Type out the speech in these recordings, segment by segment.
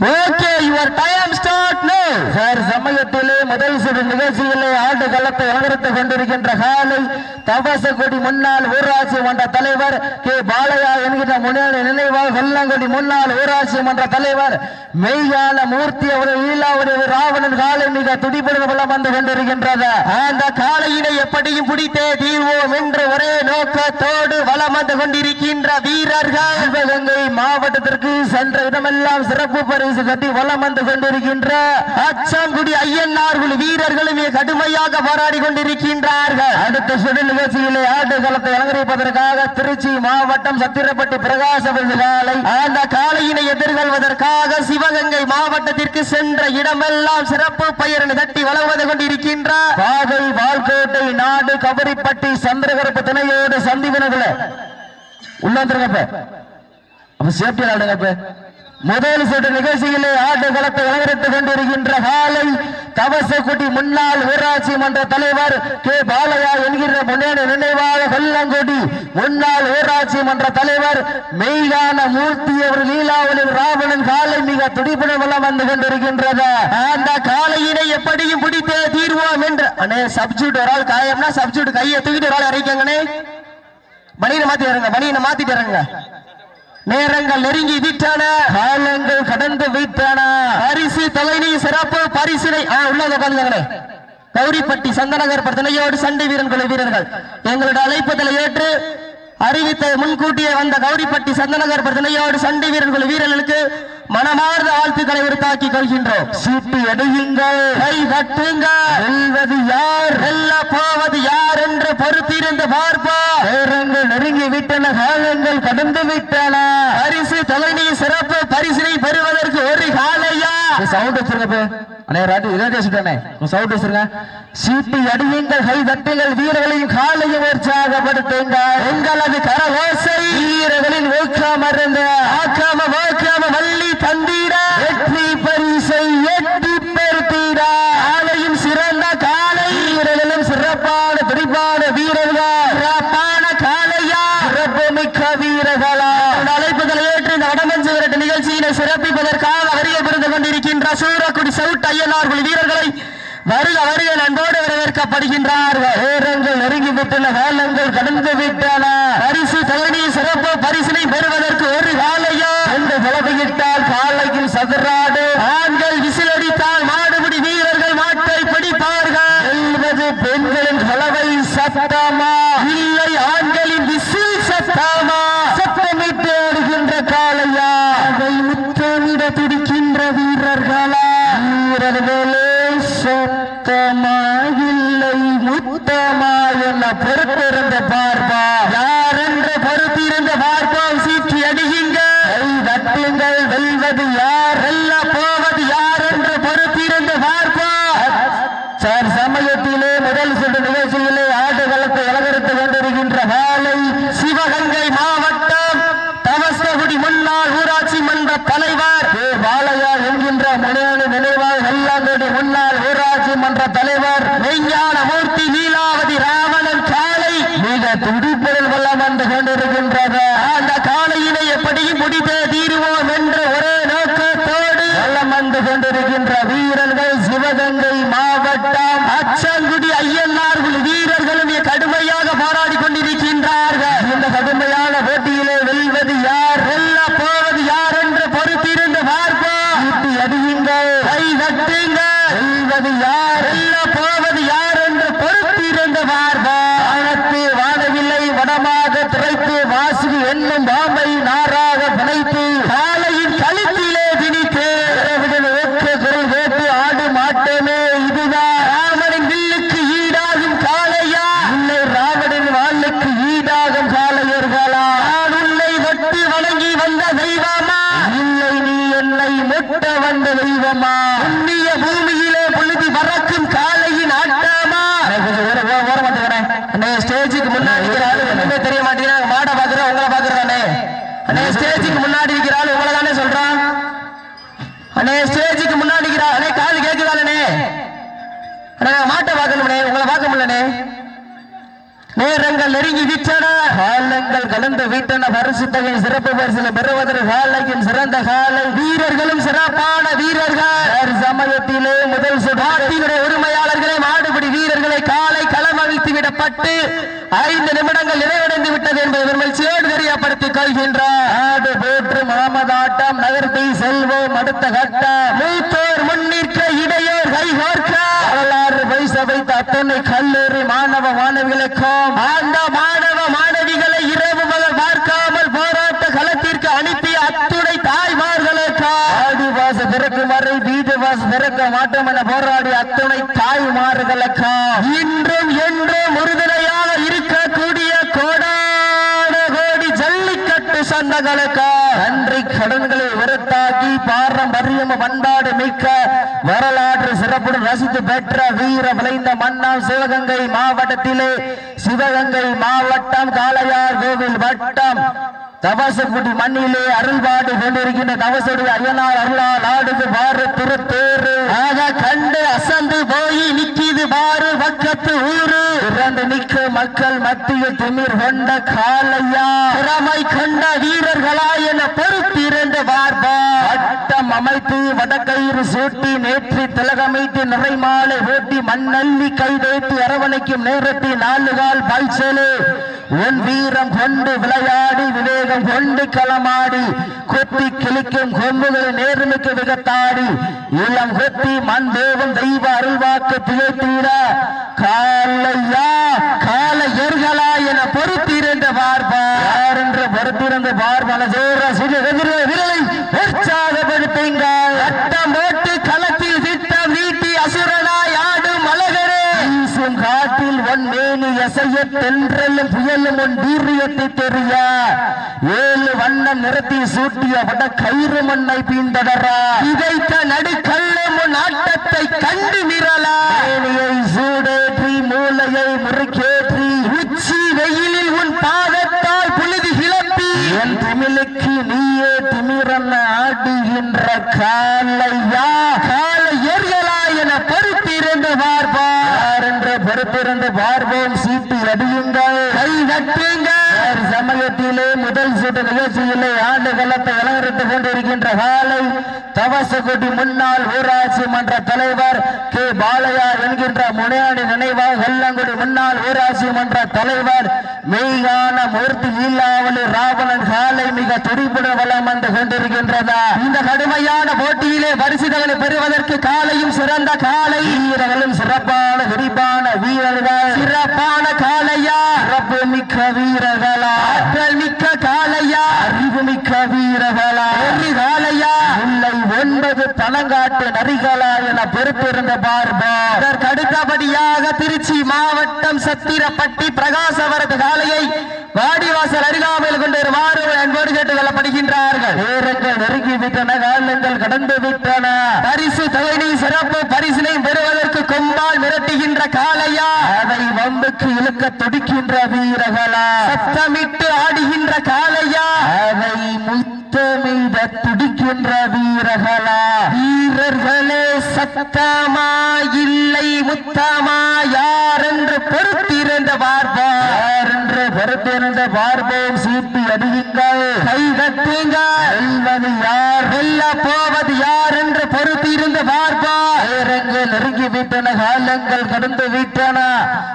Okay your time start no sir சமயத்திலே முதல் சிறு நிகழ்ச்சியிலே ஆண்டு களத்தை அலங்கரித்துக் கொண்டிருக்கின்ற காலை தபசக்குடி முன்னாள் ஊராட்சி மன்ற தலைவர் கே. பாலையா என்கிற முன்னாள் நினைவாக வெள்ளங்குடி முன்னாள் ஊராட்சி மன்ற தலைவர் மெய்யான மூர்த்தி அவர்கள் ஈழாவுடைய ராவணன் காலை மிக துடிப்படுத்த வந்து கொண்டிருக்கின்றது. அந்த காலையினை எப்படியும் பிடித்தே தீர்வோம் என்று ஒரே நோக்கத்தோடு வளம் வந்து கொண்டிருக்கின்ற வீரர்கள். சிவகங்கை மாவட்டத்திற்கு சென்ற இடமெல்லாம் சிறப்பு பரிசு கட்டி வளம் வந்து கொண்டிருக்கின்ற அச்சாங்குடி ஐயன்னார் குழு வீரர்களும் கடுமையாக போராடி கொண்டிருக்கின்றார்கள். அடுத்த சுடு நிகழ்ச்சியிலே ஆட்டு களத்தை அலங்கரிப்பதற்காக திருச்சி மாவட்டம் சத்திரப்பட்டி பிரகாச விருதுகாலை அந்த காலையினை எதிர்கொள்வதற்காக சிவகங்கை மாவட்டத்திற்கு சென்ற இடமெல்லாம் சிறப்பு பெயரினை தட்டி வளர்வது வந்து கொண்டிருக்கின்ற பாதை வால்கோட்டை நாடு கபரிப்பட்டி சந்திரகரப்பு துணையோடு சந்திவினதுல உள்ள அப்ப. சேஃப்டி ஆடுங்கப்ப முதல் சுற்று நிகழ்ச்சியிலே ஆட்டுக்களத்தை அலங்கரித்துக் கொண்டிருக்கின்ற காலை தவசக்குடி முன்னாள் ஊராட்சி மன்ற தலைவர் கே. பாலையா என்கிற முன்னேற நினைவாக கொல்லங்குடி முன்னாள் ஊராட்சி மன்ற தலைவர் மெய்யான மூர்த்தி அவர் லீலாவளி ராவணன் காலை மிக துடிப்புடன் வளம் வந்து கொண்டிருக்கின்றது. அந்த காலையினை எப்படியும் பிடித்தே தீர்வோம் என்று. அண்ணே சப்ஜூட் ஒரு ஆள் காயம்னா சப்ஜூட் கையை தூக்கிட்டு ஒரு ஆள் இறக்கங்கண்ணே மணியை மாத்திட்டு இறங்க மணியை மாத்திட்டு இறங்க நேரங்கள் நெருங்கி விட்டன. காலங்கள் கடந்து விட்டன. பரிசு தலைநீ சிறப்பு பரிசினை ஆ, உள்ள உட்காந்துங்களே கௌரிப்பட்டி சந்தனகர் பிரச்சனையோடு சண்டை வீரன் குழு வீரர்கள். எங்களுடைய அழைப்புதலை ஏற்று அறிவித்த முன்கூட்டியே வந்த கௌரிப்பட்டி சந்தனகர் பிரச்சனையோடு சண்டை வீரன் குழு வீரர்களுக்கு மனமார்ந்த வாழ்த்துக்களை உருத்தாக்கி கொள்கின்றோம். சீட்டு எடுயுங்கள். கை தட்டுங்க. வெல்வது யார்? வெல்ல போவது யார் என்று பொறுத்திருந்து பார்ப்போம். நேரங்கள் நெருங்கி விட்டன காலங்கள் கடந்து விட்டன. பரிசு தலைநீ சிறப்பு பரிசினை பெறுவதற்கு ஒரு காலையா? சவுண்ட் வச்சிருங்க அண்ணே ராஜு இதான் பேசிட்டானே. சவுண்ட் வச்சிருங்க சீட்டு அடியுங்கள் கை தட்டுங்கள் வீரர்களையும் காலையும் உற்சாகப்படுத்துங்கள். எங்களது கரகோசை வீரர்களின் ஊக்கம் அருந்த. ஆக்காம ஓக்காம வள்ளி தந்தீர வெற்றி பரிசை எட்டி பெருத்தீர காலையும் சிறந்த காலை. வீரர்களும் சிறப்பான துடிப்பான வீரர்கள். சிறப்பான காலையா? சிறப்பு மிக்க வீரர்களா? அழைப்புகளை ஏற்று இந்த நிகழ்ச்சியினை சிறப்பிப்பதற்காக வருகை புரிந்து கொண்டிருக்கின்ற சூரக்குடி சவுட் ஐயனார் வீரர்களை வருக வருக நண்போடு வரவேற்கப்படுகின்றார். நேரங்கள் நெருங்கி விட்டன காலங்கள் கடந்து விட்டன பரிசு தகுதி சிறப்பு பரிசினை பெறுவதற்கு ஒரு காலையோ என்று விலகிவிட்டால் காலையில் சதுராடு ஆண்கள் விசிலடித்தால் மாடுபிடி வீரர்கள் மாட்டை பிடிப்பார்கள் என்பது பெண்களின் கலவை சத்தமா இல்லை ஆண்களின் விசில் சத்தமா சத்தமிட்டு ஆடுகின்ற காளையா அதை முத்தமிட துடிக்கின்ற வீரர்களா வீரர்களே சத்தமா இல்லை முத்தமா என பொறுத்திருந்த பார்ப்பா யார் என்று பொறுத்திருந்த பார்ப்போம் சீட்டி அடியுங்க கை தட்டுங்கள் வெல்வது யார் வெல்ல போவது யார் என்று பொறுத்திருந்து பார்ப்போம் சார் சமயத்திலே முதல் சுற்று நிகழ்ச்சியிலே ஆடுகளத்தை அலங்கரித்துக் கொண்டிருக்கின்ற வேலை சிவகங்கை மாவட்டம் தவசகுடி முன்னாள் ஊராட்சி மன்ற தலைவர் கே. பாலையா என்கின்ற முனையான நினைவாக வெள்ளாங்குடி முன்னாள் ஊராட்சி மன்ற தலைவர் மெய்ஞான மூர்த்தி லீலாவதி ராவணன் காலை மிக துடிப்புடன் வல்லம் வந்து கொண்டிருக்கின்றது அந்த காலையினை எப்படியும் முடித்தே தீருவோம் என்று ஒரே நோக்கத்தோடு வல்லம் வந்து கொண்டிருக்கின்ற வீரர்கள் சிவகங்கை மாவட்டம் அச்சங்குடி ஐயன்னார் குழு வீரர்களும் மிக கடுமையாக போராடி கொண்டிருக்கின்றார்கள் இந்த கடுமையான போட்டியிலே வெல்வது யார் வெல்ல போவது யார் என்று பொறுத்திருந்து பார்ப்போம் ஈட்டி அடியுங்கள் கை தட்டுங்கள் வெல்வது யார் வெல்ல போவது யார் என்று பொறுத்திருந்து பார்ப்போம் வானத்து வானவில்லை வடமாக திரைத்து வாசுகி என்னும் பாம்பை நாராக பிணைத்து காலையின் கழுத்திலே திணித்து இரவிடன் ஒற்ற குரல் கேட்டு ஆடு மாட்டேனே இதுதான் ராமனின் வில்லுக்கு ஈடாகும் காளையா இல்லை ராவணின் வாளுக்கு ஈடாகும் காளையர்களா நான் உன்னை வெட்டி வணங்கி வந்த தெய்வமா இல்லை நீ என்னை முட்ட வந்த தெய்வமா புண்ணிய பூமியிலே புழுதி பறக்கும் காளையின் ஆட்டமா ஓர மாட்டேங்கிறேன் அண்ணே ஸ்டேஜுக்கு முன்னாடி இருக்கிற ஆளு ஒண்ணுமே தெரிய மாட்டேங்கிறாங்க மாடை பாக்குறேன் உங்களை பாக்குறதானே அண்ணே. ஸ்டேஜுக்கு முன்னாடி இருக்கிற ஆளு உங்களை தானே சொல்றான்? அண்ணே ஸ்டேஜுக்கு முன்னாடி இருக்கிற அண்ணே காது கேக்குதானே அண்ணே? மாட்டை பார்க்கணும்னே. உங்களை பார்க்க முடியலனே நேரங்கள் நெருங்கி விட்டன காலங்கள் கலந்து விட்டன பரிசு தொகை சிறப்பு பரிசில் பெறுவதற்கு காலையும் சிறந்த காலை. வீரர்களும் சிறப்பான வீரர்கள். சமயத்திலே முதல் சுடாட்டியுடைய உரிமையாளர்களை மாடுபிடி வீரர்களை காலை களம் அவிழ்த்து விடப்பட்டு ஐந்து நிமிடங்கள் நிறைவடைந்து விட்டது என்பதை விமர்சையோடு தெரியப்படுத்திக் கொள்கின்றார். போற்று முகமதாட்டம் நகர்த்தி செல்வோம் அடுத்த கட்ட மூத்தோர் முன்னிற்க இடையோர் கைகோர்க்க வரலாறு பைச வைத்த அத்தனை கல்லூரி மாணவ மாணவிகளுக்கும் அந்த மாணவ மாணவிகளை இரவு பகல் பார்க்காமல் போராட்ட களத்திற்கு அனுப்பிய அத்துணை தாய்மார்களுக்கு ஆடிவாச திறக்கும் வரை வீடுவாச திறக்க மாட்டோம் என போராடி அத்துணை தாய்மார்களுக்கு இன்றும் என்றும் சொந்தங்களுக்கு கடன்களை உரத்தாக்கி பாரம்பரியம் பண்பாடு மிக்க வரலாற்று சிறப்புடன் ரசித்து பெற்ற வீர விளைந்த மன்னம் சிவகங்கை மாவட்டத்திலே சிவகங்கை மாவட்டம் காளையார் கோவில் வட்டம் தவசக்குடி மண்ணிலே அருள்பாடு கொண்டிருக்கின்ற தவசுடைய ஐயனார் அருளால் ஆடுது பாரு திருத்தேரு ஆக கண்டு அசந்து போய் நிக்கிது பாரு பக்கத்து ஊரு. இரண்டு நிக்க மக்கள் மத்திய திமிர் கொண்ட காலையா. திறமை கண்ட வீரர்களா என பொறுத்திருந்த பார்ப்பா. வட்டம் அமைத்து வடக்கயிறு சூட்டி நேற்றி திலகமைத்து நிறைமாலை ஓட்டி மண்ணள்ளி கைதேத்து அரவணைக்கும் நேரத்தில் நாலு கால் பாய்ச்சலு. உன் வீரம் கொண்டு விளையாடி விவேகம் கொண்டு களமாடி கொத்தி கிழிக்கும் கொம்புகளை நேர்மைக்கு விகத்தாடி இளம் கொத்தி மண் தேவன் தெய்வ அருள்வாக்கு திகழ்த்தீர காலையா கால எர்களா என பொறுத்திருந்த பார்ப்பா. யார் என்று பொறுத்திருந்த பார்ப்பன ஜோர சிறு எதிர விரலை அட்ட மேனி தென்றலும் புயலும் உன் வீரியத்தை தெரிய? ஏழு வண்ணம் நிறத்தி சூட்டிய வட கயிறு மண்ணை பீந்தடரா இதைத்த நடுக்கல்லும் உன் ஆட்டத்தை கண்டு நிரலா? சூடேற்றி மூளையை முறுக்கேற்றி உச்சி வெயிலில் உன் பாதத்தால் புழுதி கிளப்பி. என் திமிழுக்கு நீயே திமிரன் ஆடுகின்ற காலையா காலை எரியலா என பொறுத்திருந்து பார்ப்பா பொறுத்திருந்து பார்ப்போம் சீட்டு அடியுங்கள் கை கட்டுங்கள். சமயத்திலே முதல் சுற்று நிகழ்ச்சியிலே ஆண்டு களத்தை அலங்கரித்துக் கொண்டிருக்கின்ற காலை தவசகுடி முன்னாள் ஊராட்சி மன்ற தலைவர் கே. பாலையா என்கின்ற முனையாடி நினைவாக வெள்ளங்குடி முன்னாள் ஊராட்சி மன்ற தலைவர் மெய்கான மூர்த்தி ஈல்லாவலி ராவணன் காலை மிக துடிப்புடன் வளம் வந்து கொண்டிருக்கின்றதா? இந்த கடுமையான போட்டியிலே பரிசுகளை பெறுவதற்கு காலையும் சிறந்த காலை. வீரர்களும் சிறப்பான விரிப்பான வீரர்கள். சிறப்பான காலையா? சிறப்பு மிக்க வீரர்கள். ஆற்றல் மிக்க காலையா அறிவு மிக்க வீரர்களா ஒன்பது பணங்காட்டு நரிகளா என பொறுப்பிருந்த பார்பா. இதற்கு அடுத்தபடியாக திருச்சி மாவட்டம் சத்திரப்பட்டி பிரகாசவரது காலையை வாடிவாசல் அருகாமையில் கொண்டு வருமாறு அன்போடு கேட்டுக் கொள்ளப்படுகின்றார்கள் நேரங்கள் நெருங்கி விட்டன காலங்கள் கடந்து விட்டன பரிசு தொகையை சிறப்பு பரிசினை பெறுவதற்கு கொம்பால் மிரட்டுகின்ற காளையா. அதை வம்புக்கு இழுக்க துடிக்கின்ற வீரர்களா. சத்தமிட்டு ஆடுகின்ற காளையா. அதை நிற்கின்ற வீரர்களா. வீரர்களே சத்தமா இல்லை முத்தமா யாரு? என்று பொறுத்திருந்த பார்ப்போம் யார் என்று பொறுத்திருந்த பார்ப்போம் சீட்டு அடியுங்கள் கை கட்டுங்கள் வெல்வது யார்? வெல்ல போவது யார் என்று பொறுத்திருந்து பார்ப்போம் நேரங்கள் நெருங்கி விட்டன காலங்கள் கடந்து விட்டன.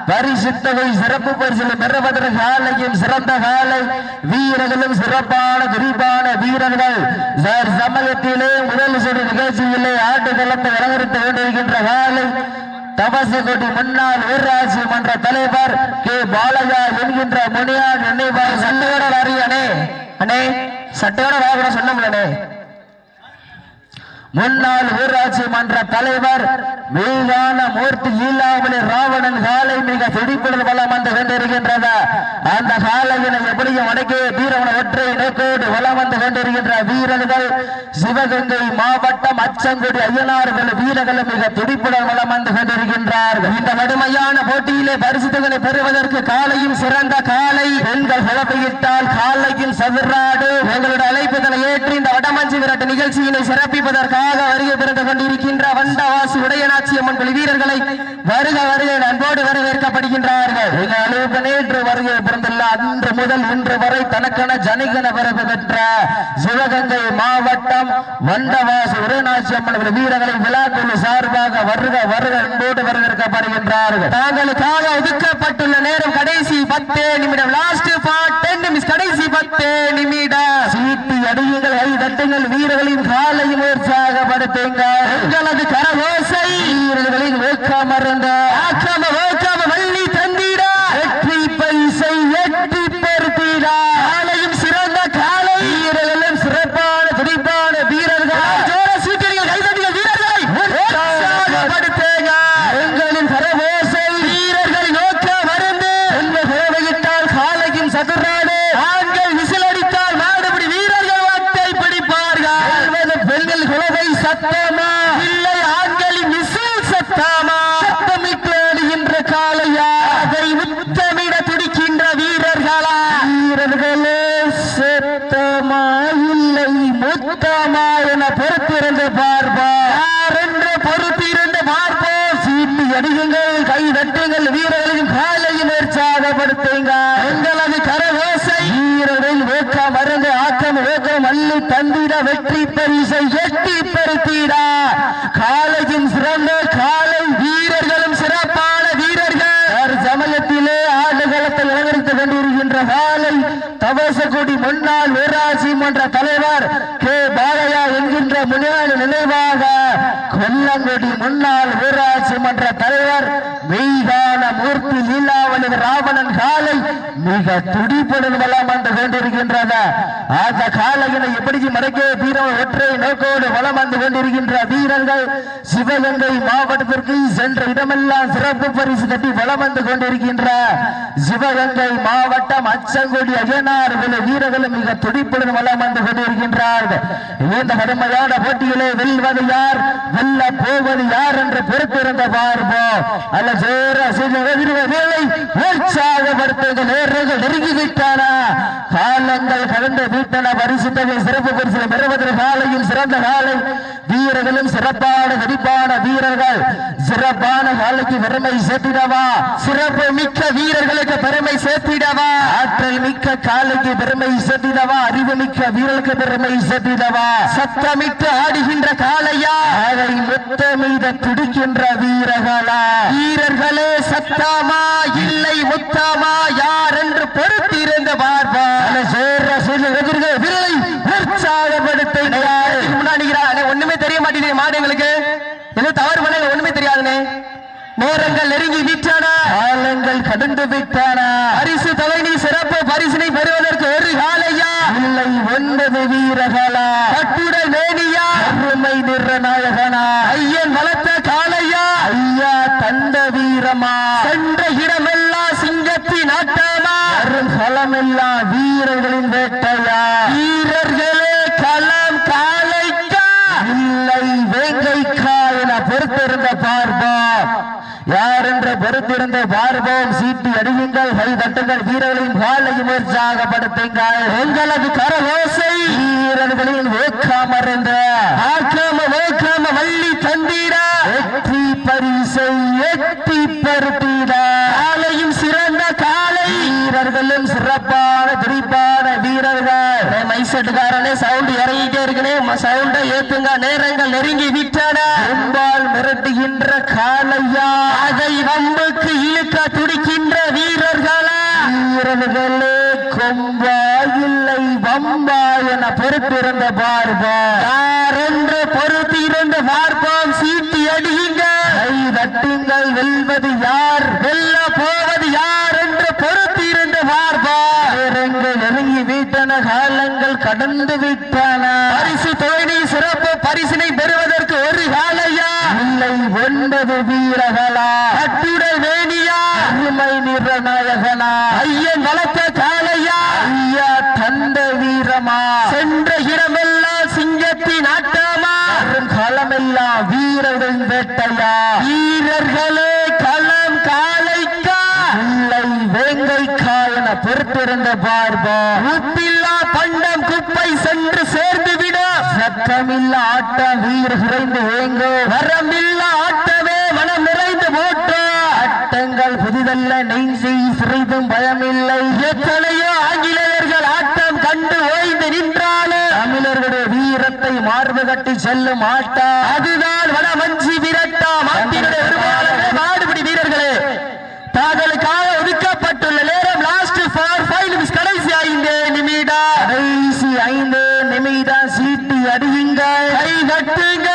பரிசுத்தவை சிறப்பு பரிசில் பெறுவதற்கு காலையும் சிறந்த காலை. வீரர்களும் சிறப்பான விரிவான வீரர்கள். சார் சமயத்திலே முதல் சுடு நிகழ்ச்சியிலே ஆட்டுக்களத்தை அலங்கரித்துக் கொண்டிருக்கின்ற காலை. தபசுகுடி முன்னாள் ஊராட்சி மன்ற தலைவர் கே. பாலஜா என்கின்ற முனியார் நினைவாக சட்டையோட வாரியனே. அண்ணே சட்டையோட வாகனம் சொன்னோம்லண்ணே. முன்னாள் ஊராட்சி மன்ற தலைவர் மீதான மூர்த்தி ஈலாமணி ராவணன் காலை மிக துடிப்புடன் வளம் வந்து கொண்டிருக்கின்றது. அந்த காலையினை எப்படியும் அடக்கி வீரவன ஒற்றை நோக்கோடு வளம் வந்து கொண்டிருக்கின்ற வீரர்கள் சிவகங்கை மாவட்டம் அச்சங்குடி ஐயனார்கள் வீரர்கள் மிக துடிப்புடன் வளம் வந்து கொண்டிருக்கின்றார்கள். இந்த கடுமையான போட்டியிலே பரிசுகளை பெறுவதற்கு காலையும் சிறந்த காலை. பெண்கள் குழப்பையிட்டால் காலையும் சதுராடு. எங்களுடைய அழைப்புகளை ஏற்று இந்த வடமஞ்சி விரட்டு நிகழ்ச்சியினை சிறப்பிப்பதற்காக வருகை பிறந்து கொண்டிருக்கின்ற வண்டவாசி உடையநாச்சி அம்மன் குழு வீரர்களை வருக வருக அன்போடு வரவேற்கப்படுகின்றார்கள். நேற்று வருகை பிறந்துள்ள அன்று முதல் இன்று வரை தனக்கென ஜனிகன விருது பெற்ற சிவகங்கை மாவட்டம் வண்டவாசி உடையநாச்சி அம்மன் குழு வீரர்களை விழாக்குழு சார்பாக வருக வருக அன்போடு வரவேற்கப்படுகின்றார்கள். தாங்களுக்காக ஒதுக்கப்பட்டுள்ள நேரம் கடைசி பத்து நிமிடம். லாஸ்ட் பார்ட் டென் நிமிஷம். கடைசி பத்து நிமிடம். சீட்டு அடியுங்கள் கை தட்டுங்கள் வீர காலையும் உற்சாகப்படுத்துங்கள் எங்களது கரகோசை வீரர்களின் வேக்காமறந்த ஆக்காம வேக்காம வள்ளி தந்திட வெற்றி பரிசை எட்டி பெருத்திட காலையும் சிறந்த காலை வீரர்களும் சிறப்பான துடிப்பான வீரர்கள் ஜோர சீக்கிரிகள் கைதட்டிகள் வீரர்களை உற்சாகப்படுத்துங்க எங்களின் கரகோசை வீரர்கள் நோக்க மருந்து என்ன குழவையிட்டால் காலையும் சதுராடு ஆண்கள் விசிலடித்தால் மாடுபிடி வீரர்கள் வாட்டை பிடிப்பார்கள் வெல்வது பெண்கள் குழவை சத்தமா இல்லை ஆண்களின் விசில் சத்தமா சத்தமிட்டு ஆடுகின்ற காளையா அதை முத்தமிட துடிக்கின்ற வீரர்களா வீரர்களே சத்தமா இல்லை முத்தமா என பொறுத்திருந்து பார்ப்பா யாரென்று பொறுத்திருந்து பார்ப்போம் சீட்டு அடியுங்கள் கை தட்டுங்கள் வீரர்களின் காலையும் உற்சாகப்படுத்துங்க எங்களது கரகோசை வீரர்கள் வேக்க மருந்து ஆக்கம் அள்ளி தந்திட வெற்றி பரிசை எட்டி பெருத்திட. காலேஜின் சிறந்த காலை வீரர்களும் சிறப்பான வீரர்கள். சமயத்திலே ஆடுகளத்தை அலங்கரித்துக் கொண்டிருக்கின்ற காலை தவசகுடி முன்னாள் ஊராட்சி மன்ற தலைவர் கே பாலையா என்கின்ற முன்னாள் நினைவாக கொல்லங்குடி முன்னாள் ஊராட்சி மன்ற தலைவர் மெய்கான மூர்த்தி லீலாவளி ராவணன் காலை மிக துடிப்புடன் வளம் வந்து கொண்டிருக்கின்றது அந்த காலையினை எப்படி மறைக்க வீரம் ஒற்றை நோக்கோடு வளம் வந்து கொண்டிருக்கின்ற வீரர்கள் சிவகங்கை மாவட்டத்திற்கு சென்ற இடமெல்லாம் சிறப்பு பரிசு கட்டி வளம் வந்து கொண்டிருக்கின்ற சிவகங்கை மாவட்டம் அச்சங்குடி அய்யனார் வீரர்களும் மிக துடிப்புடன் வளம் வந்து கொண்டிருக்கின்றார்கள் இந்த கடுமையான போட்டியிலே வெல்வது யார் வெல்ல போவது யார் என்று பொறுத்திருந்த பார்ப்போம் அல்ல சேர வேலை உற்சாகப்படுத்துங்க நேரங்கள் நெருங்கி விட்டான காலங்கள் கடந்து வீட்டன பரிசு தொகை சிறப்பு பரிசு பெறுவதற்கு காலையில் சிறந்த காலை. வீரர்களும் சிறப்பான வெடிப்பான வீரர்கள். சிறப்பான காலைக்கு பெருமை சேர்த்திடவா? சிறப்பு மிக்க வீரர்களுக்கு பெருமை சேர்த்திடவா? ஆற்றல் மிக்க காலைக்கு பெருமை சேர்த்திடவா? அறிவு மிக்க வீரர்களுக்கு பெருமை சேர்த்திடவா? சத்தமிட்டு ஆடுகின்ற காலையா அதை முத்தமிட துடிக்கின்ற வீரர்களா? வீரர்களே சத்தாமா? இல்லை முத்தாமா? யார் என்று பொறுத்திருந்த பார்ப்பா. வில்லை உற்சாகப்படுத்த முன்னாடி ஒண்ணுமே தெரிய மாட்டேங்குது மாடு எங்களுக்கு. எது தவறு பண்ண ஒண்ணுமே தெரியாதுனே நேரங்கள் நெருங்கி விட்டன காலங்கள் கடந்து விட்டன? பரிசு தலைநி சிறப்பு பரிசினை பெறுவதற்கு ஒரு காலையா? இல்லை ஒன்பது வீரர்களா? கட்டுடல் மேனியா? அருமை நிறநாயகனா ஐயன் வளர்த்த காலையா ஐயா தந்த வீரமா? சென்ற இடமெல்லாம் சிங்கத்தின் ஆட்டமா வரும் களமெல்லாம் வீரர்களின் வேட்டையா? வீரர்களே களம் காலைக்கா? இல்லை வேங்கைக்கா என பொறுத்திருந்த பார்ப்போம் யார் என்று பொறுத்திருந்த பார்ப்போம் சீட்டி அடியுங்கள் கை தட்டுங்கள் வீரர்களின் காலையும் உற்சாகப்படுத்துங்கள். எங்களது கரகோசை. வீரர்களின் வேக்காமறந்த ஆக்காம வேக்காம வள்ளி தந்திட. வெற்றி பரிசை எட்டி பருத்திட. வீரர்கள் மைசெட்டுக்காரனே சவுண்ட் இறங்கிட்டே இருக்குனே சவுண்ட ஏத்துங்க நேரங்கள் நெருங்கி விட்டன. கும்பால் மிரட்டுகின்ற காலையா அதை வம்புக்கு இழுக்க துடிக்கின்ற வீரர்களா. வீரர்களே கொம்பா இல்லை வம்பா என பொறுத்திருந்த பார்ப்போம் யாரென்று பொறுத்திருந்த பார்ப்போம் சீட்டி அடியுங்க கை தட்டுங்கள் வெல்வது யார் வெல்ல போவது யார் என்று பொறுத்திருந்த பார்ப்போம் நேரங்கள் நெருங்கி விட்டன கடந்து விட்டன பரிசு சிறப்பு பரிசினை பெறுவதற்கு ஒரு காலையா? இல்லை ஒன்பது வீரர்களா? கட்டுடல் வேணியா? அருமை நிறநாயகனா? ஐயன் வளர்த்த காலையா ஐயா தந்த வீரமா? சென்ற இடமெல்லாம் சிங்கத்தின் ஆட்டமா? வரும் களமெல்லாம் வீரர்கள் வேட்டையா? வீரர்களே களம் காலைக்கா இல்லை வேங்கைக்கா என பொறுத்திருந்த பார்ப்போம் சட்டமில்ல ஆட்டம் வீர் குறைந்து ஏங்கோ வரமில்ல மனம் நிறைந்து புதிதல்ல நெஞ்சை சிறிதும் பயமில்லை. எத்தனையோ ஆங்கிலேயர்கள் ஆட்டம் கண்டு ஓய்ந்து நின்றாலே. தமிழர்களுடைய வீரத்தை மார்பு கட்டி செல்லும் ஆட்டம். அதுதான் வடமஞ்சி விரட்டா மாட்டினுடைய உரிமையாளர்களே மாடுபிடி வீரர்களே தாங்களுக்காக ஒதுக்கப்பட்டுள்ள நேரம் லாஸ்ட் ஃபார் ஃபைவ் நிமிஷம் கடைசி ஐந்து நிமிடம் கடைசி ஐந்து நிமிடம் சீட்டி அடியுங்கள் கை கட்டுங்க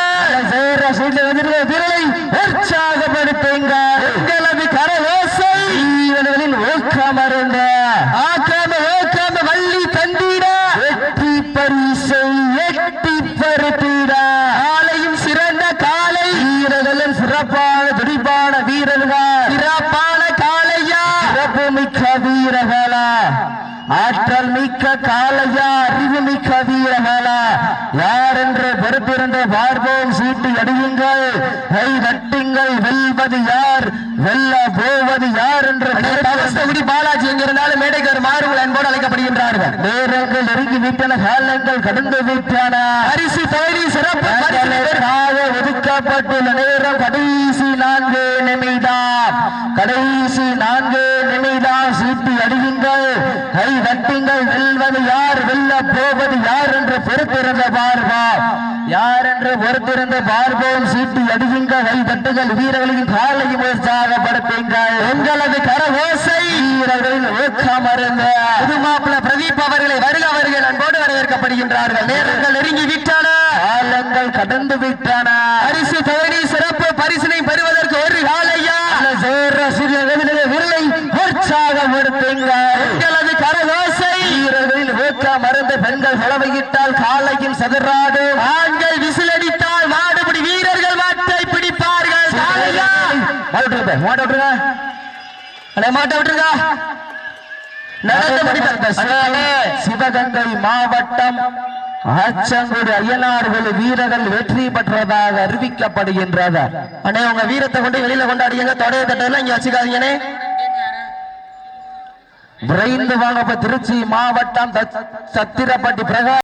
சேர சீட்டு வந்துருக்க விரலை உற்சாகப்படுத்துங்க உங்களது கரவோசை வீரர்களின் ஊக்கமருந்த ஆக்காம ஓக்காம வள்ளி தந்திட வெற்றி பரிசை எட்டி பருத்திட காலையும் சிறந்த காலை வீரர்களும் சிறப்பான துடிப்பான வீரர்கள் சிறப்பான காளையா சிறப்பு மிக்க வீரர்களா. ஆற்றல் மிக்க காளையா அறிவு மிக்க வீரர்களா. யார் என்று பொறுத்திருந்து பார்ப்போம் சீட்டு அடியுங்கள். கை தட்டுங்கள் வெல்வது யார்? வெல்ல போவது யார் என்று பாலாஜி என்கிறனால மேடைக்கு ஒரு மாறுகள் அன்போடு அழைக்கப்படுகின்றார்கள். நேரங்கள் நெருங்கி விட்டன காலங்கள் கடந்து விட்டன. அரிசி பயிரி சிறப்பு ஒதுக்கப்பட்டுள்ள நேரம் கடைசி நான்கு நிமிடம். கடைசி நான்கு நிமிடம். அடியுங்கள் கை தட்டுங்கள் வெல்வது யார்? வெல்ல போவது யார் என்று பொறுத்திருந்த பார்வா. யார் என்று பொறுத்திருந்த பார்வோம் சீட்டி அடியுங்கள் கை தட்டுங்கள் வீரர்களின் காலையும் உற்சாகப்படுத்துங்கள் உங்களது கரவோசை வீரர்களின் ஊக்கம் அருந்த. புதுமாப்பிள பிரதீப் அவர்களை வருக அவர்கள் அன்போடு வரவேற்கப்படுகின்றார்கள். நேரங்கள் நெருங்கி விட்டன காலங்கள் கடந்து விட்டன பரிசு தவறி சிறப்பு பரிசினை பெறுவதற்கு ஒரு காலையா? சேர சிறிய உங்களது கரவோசை வீரர்களில் ஊக்க மருந்து பெண்கள் செலவையிட்டால் காலையும் சதுராடு ஆண்கள் விசிலடித்தால் மாடுபிடி வீரர்கள் மாட்டை பிடிப்பார்கள். மாட்ட விட்டுருங்க மாட்ட விட்டுருங்க. சிவகங்கை மாவட்டம் ஆச்சங்குடி ஐயனார்கள் வீரர்கள் வெற்றி பெற்றதாக அறிவிக்கப்படுகின்றது. அண்ணே உங்க வீரத்தை கொண்டு வெளியில கொண்டாடிங்க தொடைய தட்டெல்லாம் இங்க வச்சுக்காதீங்கண்ணே விரைந்து வாங்கப்ப திருச்சி மாவட்டம் சத்திரப்பட்டி பிரகாஷ்